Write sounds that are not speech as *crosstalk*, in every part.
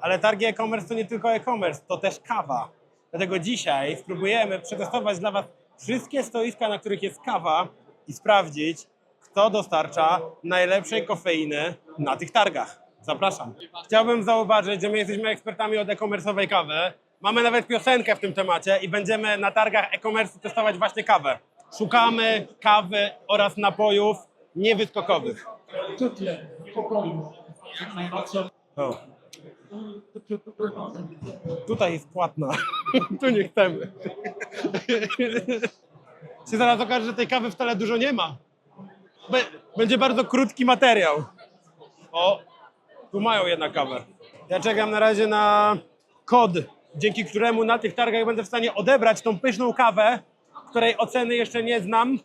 Ale targi e-commerce to nie tylko e-commerce, to też kawa. Dlatego dzisiaj spróbujemy przetestować dla Was wszystkie stoiska, na których jest kawa i sprawdzić, kto dostarcza najlepszej kofeiny na tych targach. Zapraszam. Chciałbym zauważyć, że my jesteśmy ekspertami od e-commerce'owej kawy. Mamy nawet piosenkę w tym temacie i będziemy na targach e-commerce testować właśnie kawę. Szukamy kawy oraz napojów niewyskokowych. Czucie, pokoju. Jak najbardziej. O. Tutaj jest płatna. *laughs* tu nie chcemy. się zaraz okaże, że tej kawy wcale dużo nie ma. Będzie bardzo krótki materiał. O, tu mają jednak kawę. Ja czekam na razie na kod, dzięki któremu na tych targach będę w stanie odebrać tą pyszną kawę, której oceny jeszcze nie znam,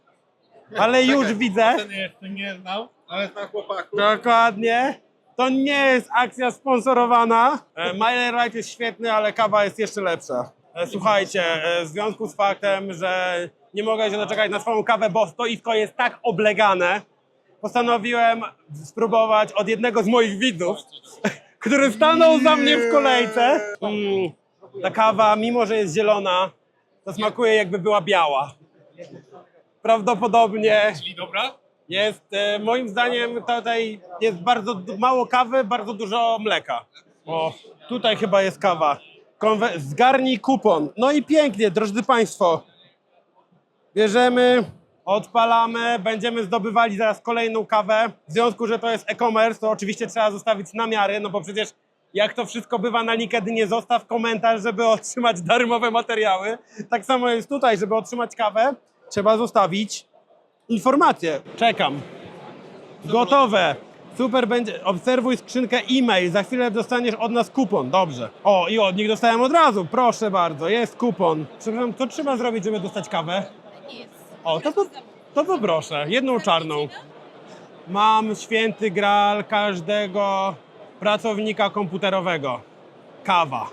ale już widzę. Ten jeszcze nie znał, ale zna chłopaków. Dokładnie. To nie jest akcja sponsorowana. E, Mile Ride jest świetny, ale kawa jest jeszcze lepsza. E, Słuchajcie, e, w związku z faktem, że nie mogę się doczekać na swoją kawę, bo stoisko jest tak oblegane, postanowiłem spróbować od jednego z moich widzów, *laughs* który stanął za mnie w kolejce. Mm, ta kawa, mimo że jest zielona, to smakuje jakby była biała. Prawdopodobnie Czyli dobra? Jest, e, moim zdaniem tutaj jest bardzo mało kawy, bardzo dużo mleka. O, tutaj chyba jest kawa. Konwe- zgarnij kupon. No i pięknie, drodzy Państwo. Bierzemy, odpalamy, będziemy zdobywali zaraz kolejną kawę. W związku, że to jest e-commerce, to oczywiście trzeba zostawić namiary, no bo przecież jak to wszystko bywa na LinkedInie, zostaw komentarz, żeby *laughs* otrzymać darmowe materiały. Tak samo jest tutaj, żeby otrzymać kawę, trzeba zostawić informacje. Czekam. Gotowe. Super będzie. Obserwuj skrzynkę e-mail. Za chwilę dostaniesz od nas kupon. Dobrze. O, i od nich dostałem od razu. Proszę bardzo, jest kupon. Przepraszam, co trzeba zrobić, żeby dostać kawę? O, to, po, to poproszę. Jedną czarną. Mam święty gral każdego pracownika komputerowego. Kawa,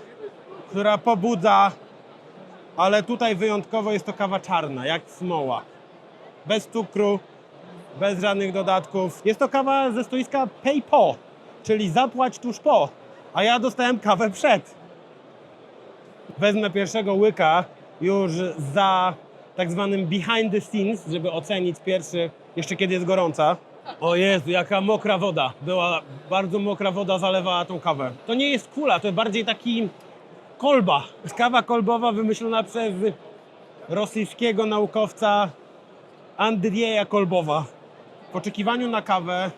która pobudza, ale tutaj wyjątkowo jest to kawa czarna, jak smoła bez cukru, bez żadnych dodatków. Jest to kawa ze stoiska Pay Po, czyli zapłać tuż po, a ja dostałem kawę przed. Wezmę pierwszego łyka już za tak zwanym behind the scenes, żeby ocenić pierwszy, jeszcze kiedy jest gorąca. O Jezu, jaka mokra woda. Była bardzo mokra woda, zalewała tą kawę. To nie jest kula, to bardziej taki kolba. Kawa kolbowa wymyślona przez rosyjskiego naukowca Andrieja Kolbowa. W oczekiwaniu na kawę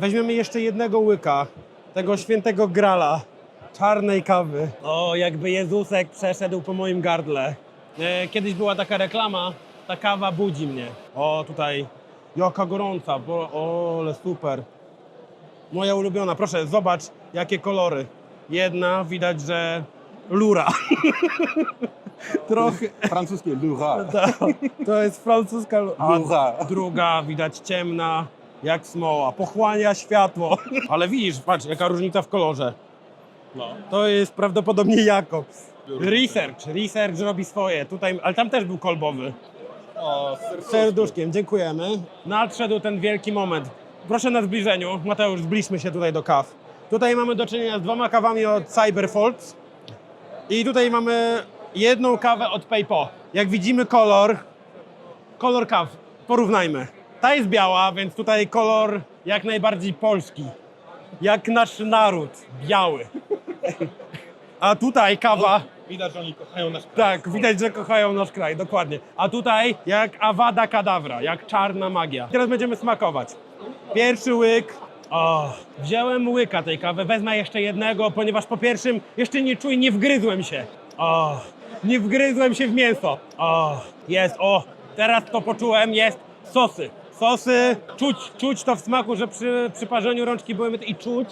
weźmiemy jeszcze jednego łyka tego świętego grala czarnej kawy. O, jakby Jezusek przeszedł po moim gardle. E, Kiedyś była taka reklama, ta kawa budzi mnie. O, tutaj, jaka gorąca, bo, o, ale super. Moja ulubiona, proszę, zobacz jakie kolory. Jedna, widać, że lura. *laughs* Trochę, Francuskie Lura. to, to jest francuska. Lura. druga widać ciemna, jak smoła. Pochłania światło. Ale widzisz, patrz, jaka różnica w kolorze. No. To jest prawdopodobnie Jakobs. Research, research robi swoje. Tutaj, ale tam też był kolbowy. O, Serduszkiem, dziękujemy. Nadszedł ten wielki moment. Proszę na zbliżeniu. Mateusz, zbliżmy się tutaj do kaw. Tutaj mamy do czynienia z dwoma kawami od Cyberfolds. I tutaj mamy jedną kawę od PayPo. Jak widzimy kolor, kolor kaw, porównajmy. Ta jest biała, więc tutaj kolor jak najbardziej polski. Jak nasz naród, biały. A tutaj kawa, Widać, że oni kochają nasz tak, widać, że kochają nasz kraj, dokładnie. A tutaj jak awada kadawra, jak czarna magia. Teraz będziemy smakować. Pierwszy łyk. O, wziąłem łyka tej kawy, wezmę jeszcze jednego, ponieważ po pierwszym jeszcze nie czuję, nie wgryzłem się. O, nie wgryzłem się w mięso. O, jest, o, teraz to poczułem, jest sosy. Sosy, czuć, czuć to w smaku, że przy, przy parzeniu rączki były i czuć,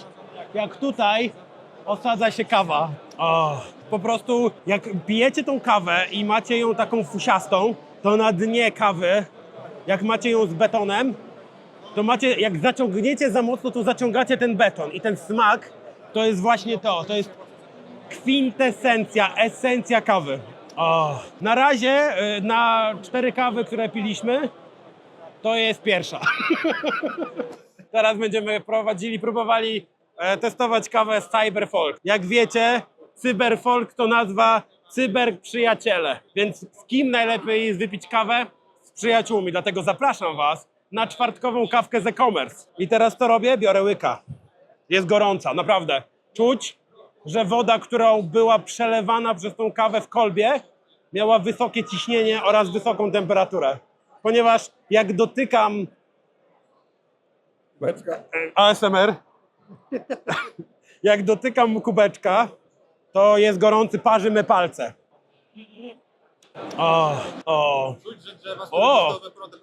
jak tutaj osadza się kawa. O, po prostu jak pijecie tą kawę i macie ją taką fusiastą, to na dnie kawy, jak macie ją z betonem, to macie, jak zaciągniecie za mocno, to zaciągacie ten beton i ten smak to jest właśnie to, to jest kwintesencja, esencja kawy. O, na razie y, na cztery kawy, które piliśmy, to jest pierwsza. *laughs* Teraz będziemy prowadzili, próbowali e, testować kawę z Cyberfolk. Jak wiecie, Cyberfolk to nazwa Cyber Przyjaciele. Więc z kim najlepiej jest wypić kawę? Z przyjaciółmi. Dlatego zapraszam Was na czwartkową kawkę z e-commerce. I teraz co robię? Biorę łyka. Jest gorąca, naprawdę. Czuć, że woda, którą była przelewana przez tą kawę w kolbie, miała wysokie ciśnienie oraz wysoką temperaturę. Ponieważ jak dotykam ASMR. Jak dotykam kubeczka, to jest gorący, parzy me palce. O, o. O,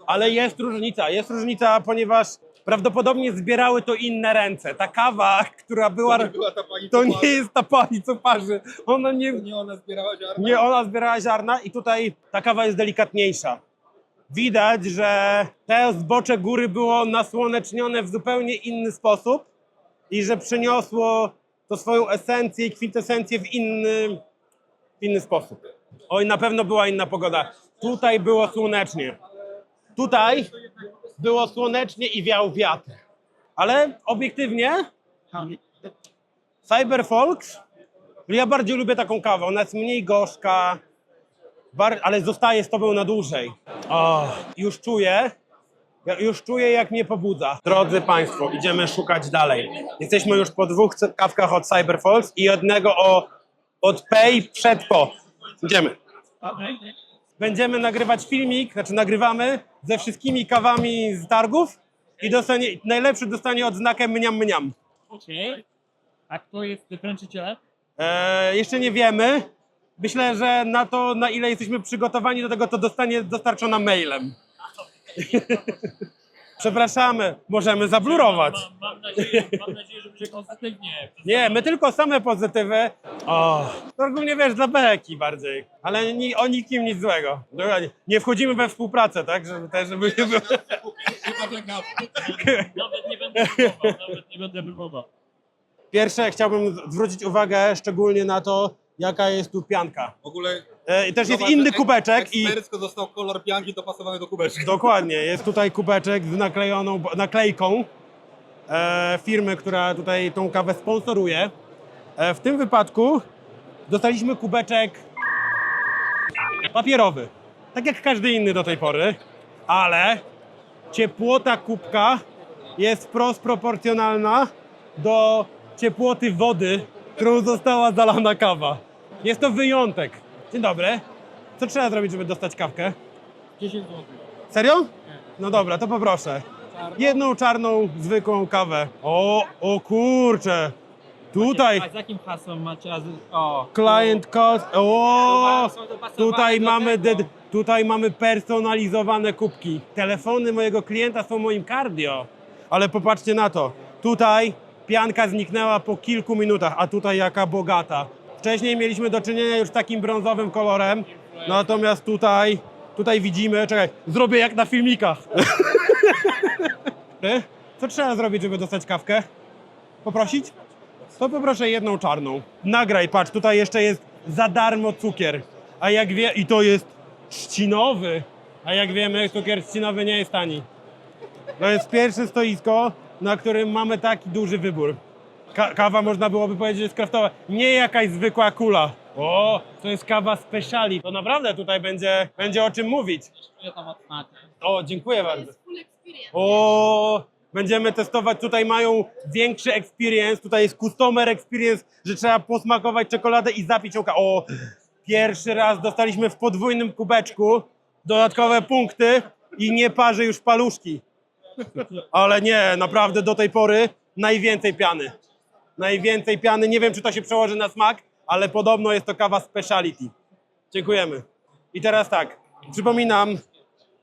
ale jest różnica, jest różnica, ponieważ prawdopodobnie zbierały to inne ręce. Ta kawa, która była, była ta pani, to nie jest ta pani, co parzy. Ona nie, Nie ona zbierała ziarna? nie ona zbierała ziarna i tutaj ta kawa jest delikatniejsza. Widać, że te zbocze góry było nasłonecznione w zupełnie inny sposób i że przyniosło to swoją esencję i kwintesencję w inny, w inny sposób. Oj, na pewno była inna pogoda. Tutaj było słonecznie. Tutaj było słonecznie i wiał wiatr. Ale obiektywnie Cyberfolks, ja bardziej lubię taką kawę. Ona jest mniej gorzka, ale zostaje z tobą na dłużej. O, już czuję, już czuję jak mnie pobudza. Drodzy Państwo, idziemy szukać dalej. Jesteśmy już po dwóch kawkach od Cyberfolks i jednego o, od Pay przed po. Idziemy. Będziemy nagrywać filmik, znaczy nagrywamy ze wszystkimi kawami z targów i dostanie, najlepszy dostanie odznakę mniam mniam. Okej. A kto jest wykręcicielem? E, jeszcze nie wiemy. Myślę, że na to, na ile jesteśmy przygotowani do tego, to dostanie dostarczona mailem. Przepraszamy, możemy zablurować. Mam, mam, nadzieję, mam nadzieję, że będzie pozytywnie. Nie, my tylko same pozytywy. O, to ogólnie wiesz, dla beki bardziej. Ale ni, o nikim nic złego. Dokładnie. Nie wchodzimy we współpracę, tak? Żeby też, żeby nie było. *laughs* Nawet nie będę próbował, nawet nie będę próbował. Pierwsze chciałbym zwrócić uwagę szczególnie na to, jaka jest tu pianka. W ogóle... E, i też jest inny ek- kubeczek i Ekspercko został kolor pianki dopasowany do kubeczka. Dokładnie, jest tutaj kubeczek z naklejoną naklejką e, firmy, która tutaj tą kawę sponsoruje. E, w tym wypadku dostaliśmy kubeczek papierowy, tak jak każdy inny do tej pory, ale ciepłota kubka jest wprost proporcjonalna do ciepłoty wody, którą została zalana kawa. Jest to wyjątek. Dzień dobry. Co trzeba zrobić, żeby dostać kawkę? 10 zł. Serio? No dobra, to poproszę. Jedną czarną, zwykłą kawę. O, o kurczę. Tutaj A z jakim hasłem macie? A z- O. client cost. O, tutaj mamy, ded- tutaj mamy personalizowane kubki. Telefony mojego klienta są moim cardio. Ale popatrzcie na to. Tutaj pianka zniknęła po kilku minutach, a tutaj jaka bogata. Wcześniej mieliśmy do czynienia już z takim brązowym kolorem, natomiast tutaj, tutaj widzimy, czekaj, zrobię jak na filmikach. Ty? *laughs* Co trzeba zrobić, żeby dostać kawkę? Poprosić? To poproszę jedną czarną. Nagraj, patrz, tutaj jeszcze jest za darmo cukier. A jak wie, i to jest trzcinowy. A jak wiemy, cukier trzcinowy nie jest tani. To jest pierwsze stoisko, na którym mamy taki duży wybór. Ka- kawa można byłoby powiedzieć, że jest kraftowa. Nie jakaś zwykła kula. O, to jest kawa speciali. To naprawdę tutaj będzie, będzie o czym mówić. O, dziękuję bardzo. O, będziemy testować. Tutaj mają większy experience. Tutaj jest customer experience, że trzeba posmakować czekoladę i zapić ją. O, pierwszy raz dostaliśmy w podwójnym kubeczku dodatkowe punkty i nie parzy już paluszki. Ale nie, naprawdę do tej pory najwięcej piany. Najwięcej piany. Nie wiem, czy to się przełoży na smak, ale podobno jest to kawa speciality. Dziękujemy. I teraz tak, przypominam,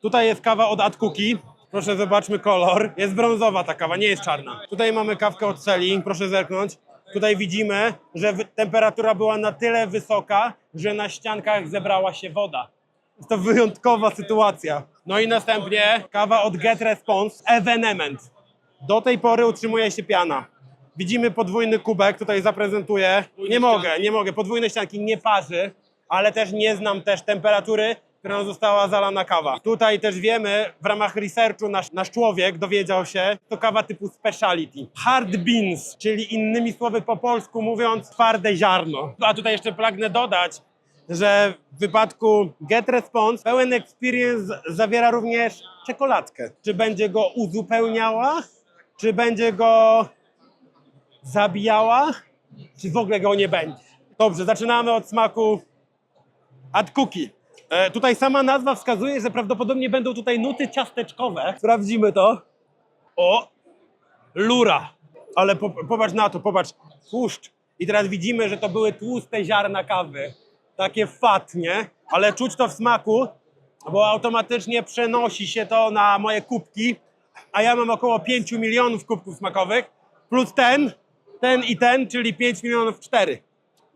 Tutaj jest kawa od Atkuki. Proszę zobaczmy kolor. Jest brązowa ta kawa, nie jest czarna. Tutaj mamy kawkę od Celi, proszę zerknąć. Tutaj widzimy, że temperatura była na tyle wysoka, że na ściankach zebrała się woda. Jest to wyjątkowa sytuacja. No i następnie kawa od Get Response Evenement. Do tej pory utrzymuje się piana. Widzimy podwójny kubek, tutaj zaprezentuję. Nie mogę, nie mogę. Podwójne ścianki nie parzy, ale też nie znam też temperatury, którą została zalana kawa. Tutaj też wiemy, w ramach researchu nasz, nasz człowiek dowiedział się, to kawa typu speciality. Hard beans, czyli innymi słowy po polsku mówiąc twarde ziarno. A tutaj jeszcze pragnę dodać, że w wypadku Get Response pełen experience zawiera również czekoladkę. Czy będzie go uzupełniała, czy będzie go zabijała, czy w ogóle go nie będzie. Dobrze, zaczynamy od smaku ad cookie. E, tutaj sama nazwa wskazuje, że prawdopodobnie będą tutaj nuty ciasteczkowe. Sprawdzimy to. O, lura. Ale po, popatrz na to, popatrz. Tłuszcz. I teraz widzimy, że to były tłuste ziarna kawy. Takie fat, nie? Ale czuć to w smaku, bo automatycznie przenosi się to na moje kubki. A ja mam około 5 milionów kubków smakowych. Plus ten, ten i ten, czyli 5 milionów 4.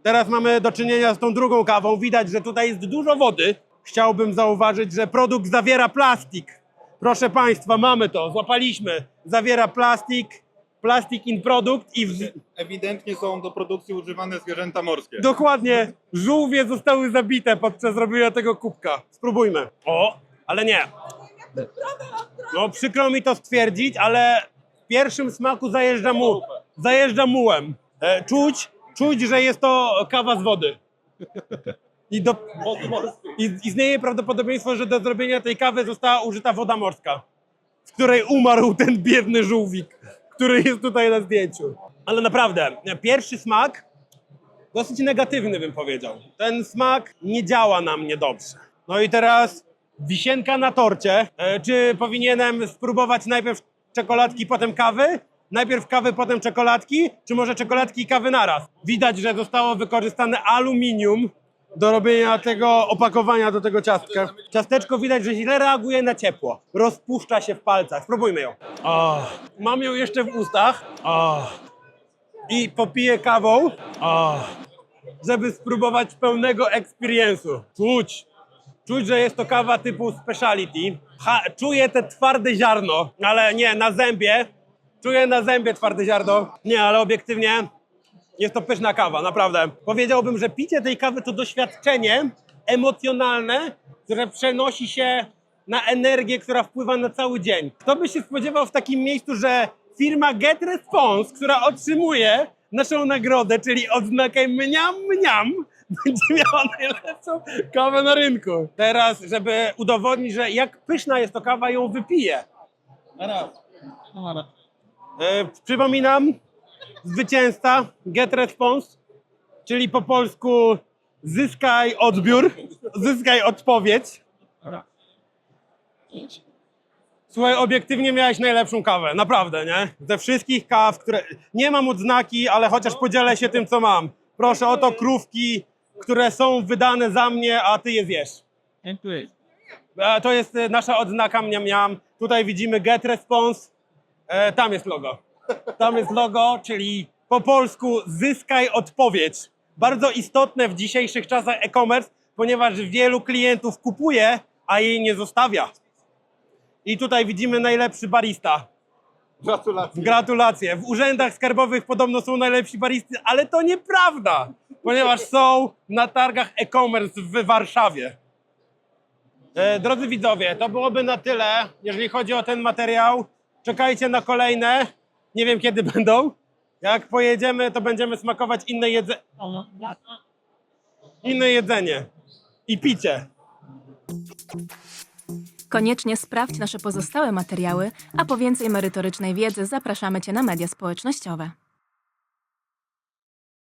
Teraz mamy do czynienia z tą drugą kawą. Widać, że tutaj jest dużo wody. Chciałbym zauważyć, że produkt zawiera plastik. Proszę Państwa, mamy to, złapaliśmy. Zawiera plastik, plastik in produkt i w... Ewidentnie są do produkcji używane zwierzęta morskie. dokładnie żółwie zostały zabite podczas robienia tego kubka. Spróbujmy. O, ale nie. No przykro mi to stwierdzić, ale w pierwszym smaku zajeżdża mu, zajeżdża mułem. E, czuć, czuć, że jest to kawa z wody. I, do, I istnieje prawdopodobieństwo, że do zrobienia tej kawy została użyta woda morska, w której umarł ten biedny żółwik, który jest tutaj na zdjęciu. Ale naprawdę, pierwszy smak dosyć negatywny bym powiedział. Ten smak nie działa na mnie dobrze. No i teraz wisienka na torcie. E, Czy powinienem spróbować najpierw czekoladki, potem kawy? Najpierw kawy, potem czekoladki? Czy może czekoladki i kawy naraz? Widać, że zostało wykorzystane aluminium do robienia tego opakowania do tego ciastka. Ciasteczko widać, że źle reaguje na ciepło. Rozpuszcza się w palcach. Spróbujmy ją. O, mam ją jeszcze w ustach. O, I popiję kawą. O, żeby spróbować pełnego experience'u. Czuć. Czuć, że jest to kawa typu speciality. Ha, czuję te twarde ziarno, ale nie, na zębie. Czuję na zębie twarde ziarno. Nie, ale obiektywnie jest to pyszna kawa, naprawdę. Powiedziałbym, że picie tej kawy to doświadczenie emocjonalne, które przenosi się na energię, która wpływa na cały dzień. Kto by się spodziewał w takim miejscu, że firma Get Response, która otrzymuje naszą nagrodę, czyli odznakę mniam mniam, *laughs* będzie miała najlepszą kawę na rynku. Teraz, żeby udowodnić, że jak pyszna jest to kawa, ją wypiję. Raz. No, ale E, przypominam, zwycięzca Get Response, czyli po polsku zyskaj odbiór, zyskaj odpowiedź. Słuchaj, obiektywnie miałeś najlepszą kawę, naprawdę, nie? Ze wszystkich kaw, które... Nie mam odznaki, ale chociaż podzielę się tym, co mam. Proszę, oto krówki, które są wydane za mnie, a ty je zjesz. Dziękuję. E, To jest e, nasza odznaka mniam mniam. Tutaj widzimy Get Response. E, tam jest logo. Tam jest logo, czyli po polsku zyskaj odpowiedź. Bardzo istotne w dzisiejszych czasach e-commerce, ponieważ wielu klientów kupuje, a jej nie zostawia. I tutaj widzimy najlepszy barista. Gratulacje. Gratulacje. W urzędach skarbowych podobno są najlepsi baristy, ale to nieprawda, ponieważ są na targach e-commerce w Warszawie. E, drodzy widzowie, to byłoby na tyle, jeżeli chodzi o ten materiał. Czekajcie na kolejne. Nie wiem kiedy będą. Jak pojedziemy, to będziemy smakować inne, jedze O, no. inne jedzenie i picie. Koniecznie sprawdź nasze pozostałe materiały, a po więcej merytorycznej wiedzy zapraszamy Cię na media społecznościowe.